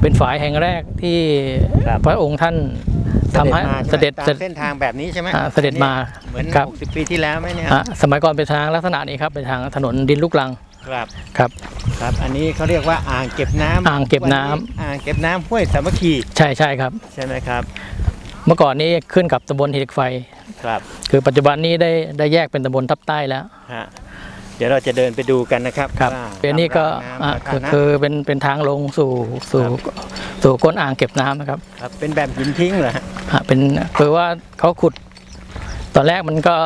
เป็นฝายแห่งแรกที่ครับ พระองค์ท่านทำให้เสด็จตามเสด็จเส้นทางแบบนี้ใช่ไหมอ่าเสด็จมาเหมือนครับ60 ปีที่แล้วไหมเนี่ยอะสมัยก่อนเป็นทางลักษณะนี้ครับเป็นทางถนนดินลูกรังครับครับ ครับ อันนี้เขาเรียกว่าอ่างเก็บน้ำอ่างเก็บน้ำ วันนี้อ่างเก็บน้ำห้วยสามัคคีใช่ใช่ครับ ใช่ไหมครับ เมื่อก่อนนี้ขึ้นกับตำบลหิเหล็กไฟ ครับคือปัจจุบันนี้ได้ได้แยกเป็นตำบลทับใต้แล้ว ฮะ เดี๋ยวเราจะเดินไปดูกันนะครับครับว่าเป็นนี่ก็น้ำอะสาคือธารณะคือเป็นเป็นทางลงสู่สู่สู่ก้นอ่างเก็บน้ำนะครับครับเป็นแบบหินทิ้งเหรอฮะอะเป็นคือว่าเขาขุด ตอนแรกมันก็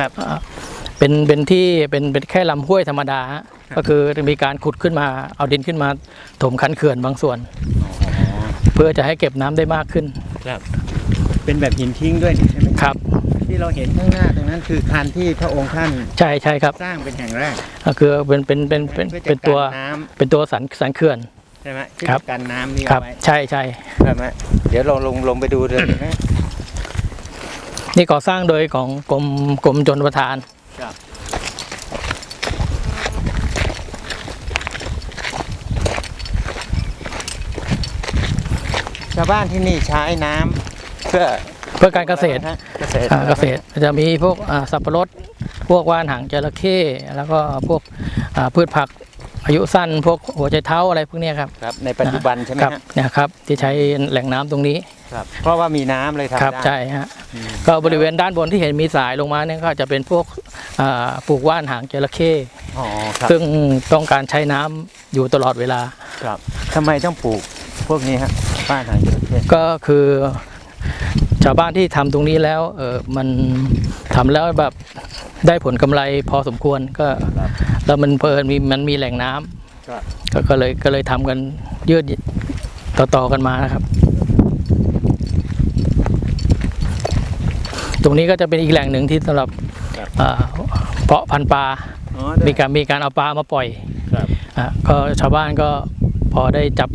ครับ อะเป็นเป็นที่เป็นเป็นแค่ลำห้วยธรรมดาฮะก็คือมีการขุดขึ้นมาเอาดินขึ้นมาถมคันเขื่อนบางส่วน เพื่อจะให้เก็บน้ำได้มากขึ้นครับ เป็นแบบหินทิ้งด้วยนี่ใช่ไหมครับ ที่เราเห็นข้างหน้าตรงนั้นคือคันที่พระองค์ท่านใช่ใช่ครับสร้างเป็นแห่งแรกก็คือเป็นเป็นเป็นเป็นพื่อจะเป็นตัวกันน้ำเป็นตัวสันสันเขื่อนใช่ไหมที่ครับจะกันน้ำนี่ครับเอาไว้ใช่ใช่ใช่ไหมเดี๋ยวลองลงลงไปดูเลยนะนี่ก่อสร้างโดยของกรมกรมชนประทานครับชาวบ้านที่นี่ใช้น้ำเพื่อ เพื่อการเกษตรฮะเกษตรอ่าเกษตรจะมีพวกอ่าสับปะรด พวกว่านหางจระเข้แล้วก็พวกอ่าพืชผักอายุสั้นพวกหัวใจเท้าอะไรพวกเนี้ยครับครับ ในปัจจุบันใช่ไหมครับฮะเนี่ยครับที่ใช้แหล่งน้ำตรงนี้ครับ เพราะว่ามีน้ำเลยทำครับได้ ใช่ฮะอืม ก็บริเวณด้านบนที่เห็นมีสายลงมาเนี่ยก็จะเป็นพวกอ่าปลูกว่านหางจระเข้อ๋อครับซึ่งต้องการใช้น้ำอยู่ตลอดเวลา ครับทำไมต้องปลูกพวกนี้ฮะบ้านหางจระเข้ก็คือ ชาวบ้านที่ทำตรงนี้แล้วเออมันทำแล้วแบบได้ผลกำไรพอสมควรก็ครับแล้วมันเพลินมีมันมีแหล่งน้ำครับก็ก็เลยก็เลยทำกันยืดต่อๆกันมานะครับ ตรงนี้ก็จะเป็นอีกแหล่งหนึ่งที่สำหรับครับอ่าเพาะพันธุ์ปลาอ๋อมีการมีการเอาปลามาปล่อยครับอะก็ชาวบ้านก็พอได้จับ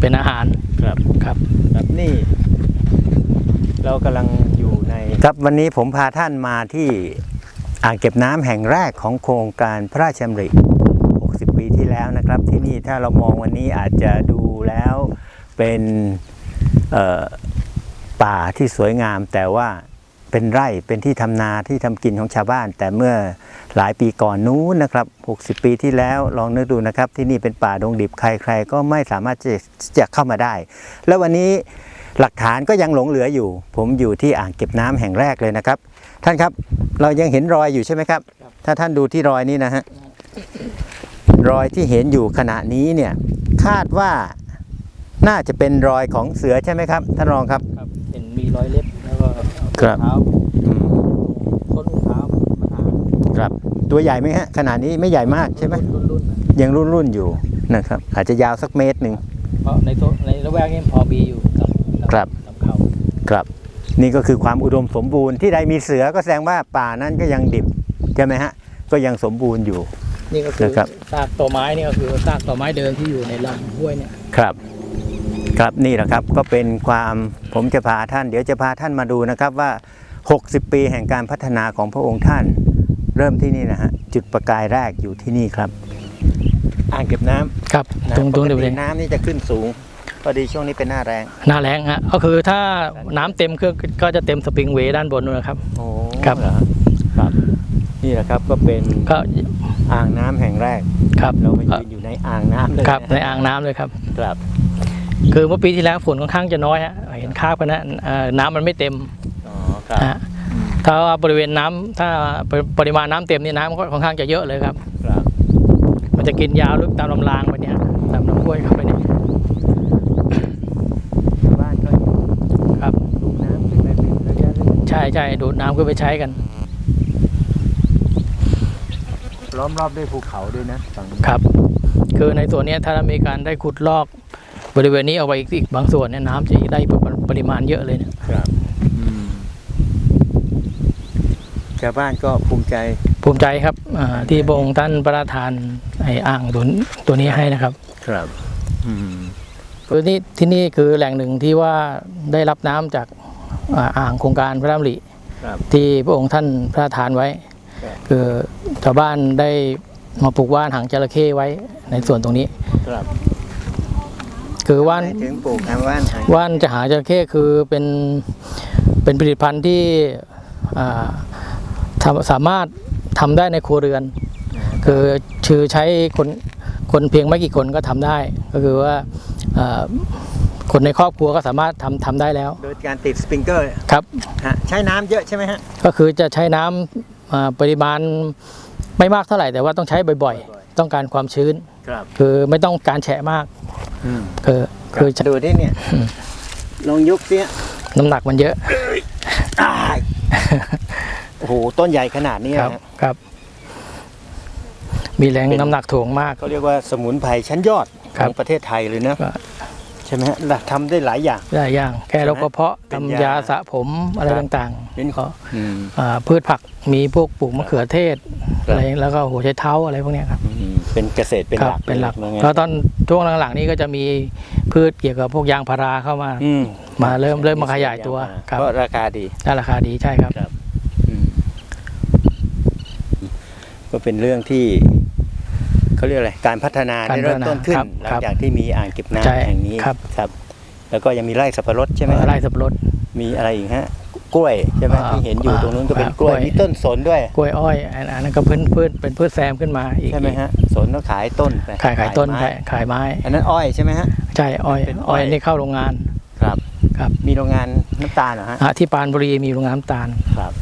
เป็นอาหารครับครับครับนี่ เรากำลังอยู่ในครับวันนี้ผมพาท่านมาที่อ่างเก็บน้ำแห่งแรกของโครงการพระราชดำริ 60 ปีที่แล้วนะครับ ที่นี่ถ้าเรามองวันนี้อาจจะดูแล้วเป็นป่าที่สวยงาม แต่ว่าเป็นไร่เป็นที่ทำนาที่ทำกินของชาวบ้าน แต่เมื่อหลายปีก่อนนู้นนะครับ 60 ปีที่แล้วลองนึกดูนะครับ ที่นี่เป็นป่าดงดิบใครๆ ก็ไม่สามารถจะจะเข้ามาได้ แล้ววันนี้ หลักฐานก็ยังหลงเหลืออยู่ ผมอยู่ที่อ่างเก็บน้ำแห่งแรกเลยนะครับ ท่านครับเรายังเห็นรอยอยู่ใช่ไหมครับ ถ้าท่านดูที่รอยนี้นะฮะรอยที่เห็นอยู่ขณะนี้เนี่ยคาดว่าน่าจะเป็นรอยของเสือใช่ไหมครับ ท่านรองครับครับ เห็นมีรอยเล็บแล้วก็ครับเท้าอืมต้นเท้ามาหาครับ ตัวใหญ่ไหมฮะขนาดนี้ไม่ใหญ่มากใช่ไหมรุ่นรุ่นๆนะยังรุ่นรุ่นๆอยู่นะครับ อาจจะยาวสักเมตรหนึ่งเพราะในโซนในละแวกนี้พอมีอยู่ครับ ครับลำเขาครับ นี่ก็คือความอุดมสมบูรณ์ที่ใดมีเสือก็แสดงว่าป่านั้นก็ยังดิบใช่ไหมฮะก็ยังสมบูรณ์อยู่ นี่ก็คือนะครับ ซากต่อไม้นี่ก็คือซากต่อไม้เดิมที่อยู่ในลำห้วยเนี่ยครับ ครับนี่แหละครับก็เป็นความผมจะพาท่าน เดี๋ยวจะพาท่านมาดูนะครับว่า 60 ปีแห่งการพัฒนาของพระองค์ท่าน เริ่มที่นี่นะฮะจุดประกายแรกอยู่ที่นี่ครับ อ่างเก็บน้ำครับนะตรงตรงปเดีกยวติเลยน้ำนี่จะขึ้นสูง พอดีช่วงนี้เป็นหน้าแรงหน้าแรงฮะก็คือถ้าน้ำเต็มก็ก็จะเต็มสปริงเวย์ด้านบนนู่นนะครับโอ้ครับเหรอครับ นี่แหละครับก็เป็นก็อ่างน้ำแห่งแรกครับเรามายืนอยู่ในอ่างน้ำเลยครับะในอ่างน้ำเลยครับครับคือเมื่อปีที่แล้วฝนค่อนข้างจะน้อยฮะเห็นคราบกันนะเอ่อน้ำมันไม่เต็มอ๋อครับฮะถ้าว่าบริเวณน้ำถ้าปริมาณน้ำเต็มนี่น้ำก็ค่อนข้างจะเยอะเลยครับ ครับ มันจะกินยาวลึกตามลำรางไปเนี่ยตามลำห้วยเข้าไปเนี่ย ชาวบ้านก็ ครับ สูบน้ำขึ้นไปเป็นระยะเรื่อย ใช่ใช่ดูดน้ำขึ้นไปใช้กันๆล้อมรอบด้วยภูเขาด้วยนะฝั่งนี้ครับ คือในส่วนเนี้ยถ้ามีการได้ขุดลอก บริเวณนี้เอาไว้อีกอีกบางส่วนเนี่ยน้ำจะได้ปริมาณเยอะเลยเนี่ยครับอืมชาวบ้านก็ภูมิใจภูมิใจครับอ่าที่พระองค์ท่านประทานไอ้อ่างตัวตัวนี้ให้นะครับ ครับอืมคือนี่ที่นี่คือแหล่งหนึ่งที่ว่าได้รับน้ำจาก อ่าอ่างโครงการพระรามริครับที่พระองค์ท่านพระราชทานไว้ครับคือชาวบ้านได้มาปลูกว่านหางจระเข้ไว้ในส่วนตรงนี้ครับคือว่านทำไมถึงปลูกทำว่านหางว่านจะหางจระเข้คือเป็นเป็นผลิตภัณฑ์ที่อ่าทำสามารถทำได้ในครัวเรือน คือชื่อใช้คนคนเพียงไม่กี่คนก็ทำได้ ก็คือว่าอ่า คนในครอบครัวก็สามารถทำทำได้แล้วโดยการติดสปริงเกอร์ครับ ฮะใช้น้ำเยอะใช่ไหมฮะก็คือจะใช้น้ำอ่าปริมาณไม่มากเท่าไหร่แต่ว่าต้องใช้บ่อยๆ ต้องการความชื้น ครับคือไม่ต้องการแฉะมากอืมคือคือจะดูที่เนี่ยลองยุบเสียน้ำหนักมันเยอะอ้ายโอ้โหต้นใหญ่ขนาดนี้ครับนะฮะ ครับ มีแรงเป็น น้ำหนักถ่วงมาก เขาเรียกว่าสมุนไพรชั้นยอดครัขบองประเทศไทยเลยนะ ก็ใช่ไหมฮะล่ะทำได้หลายอย่างได้อย่าง แก้โรคกระเพาะเป็นทำยายาสระผมอะไรครับต่างเป็นๆก็อืม อ่าพืชผักมีพวกปลูกมะเขือเทศครับ อะไรแล้วก็หัวไชเท้าอะไรพวกเนี้ยครับอืมเป็นเกษตรเป็นคหรัลักเป็นหลักยว่างั้นแล้วตอนช่วงหลังๆนี้ก็จะมีพืชเกี่ยวกับพวกยางพาราเข้ามา อืมมาเริ่มเริ่มมาขยายตัวครับ เพราะราคาดี ได้ราคาดีใช่ครับอืมก็เป็นเรื่องที่ เขาเรียกอะไรการพัฒนาการได้เริ่มต้นขึ้นครับหลัครังบจากที่มีอ่างเก็บใช่น้ำแห่งนี้ครับ ครับ แล้วก็ยังมีไร่สับปะรดใช่ไหมไร่สับปะรด มีอะไรอีกฮะกล้วยใช่ไหมอ่าที่เห็นอยู่อ่าตรงนู้นก็เป็นอ่ากล้วยกล้วย มีต้นสนด้วยกล้วยอ้อยอันอันนั้นก็พืชพืชเป็นพืชแซมขึ้นมาอีกใช่ไหมฮะสนก็ขายต้นไปขายขายต้นไม้ขายขายไม้ อันนั้นอ้อยใช่ไหมฮะ ใช่อ้อยเป็นอ้อ้ออย ยนี่เข้าโรงงาน ครับ ครับ มีโรงงานน้ำตาลเหรอฮะอะที่ปรานบุรีมีโรงงานน้ำตาล ครับ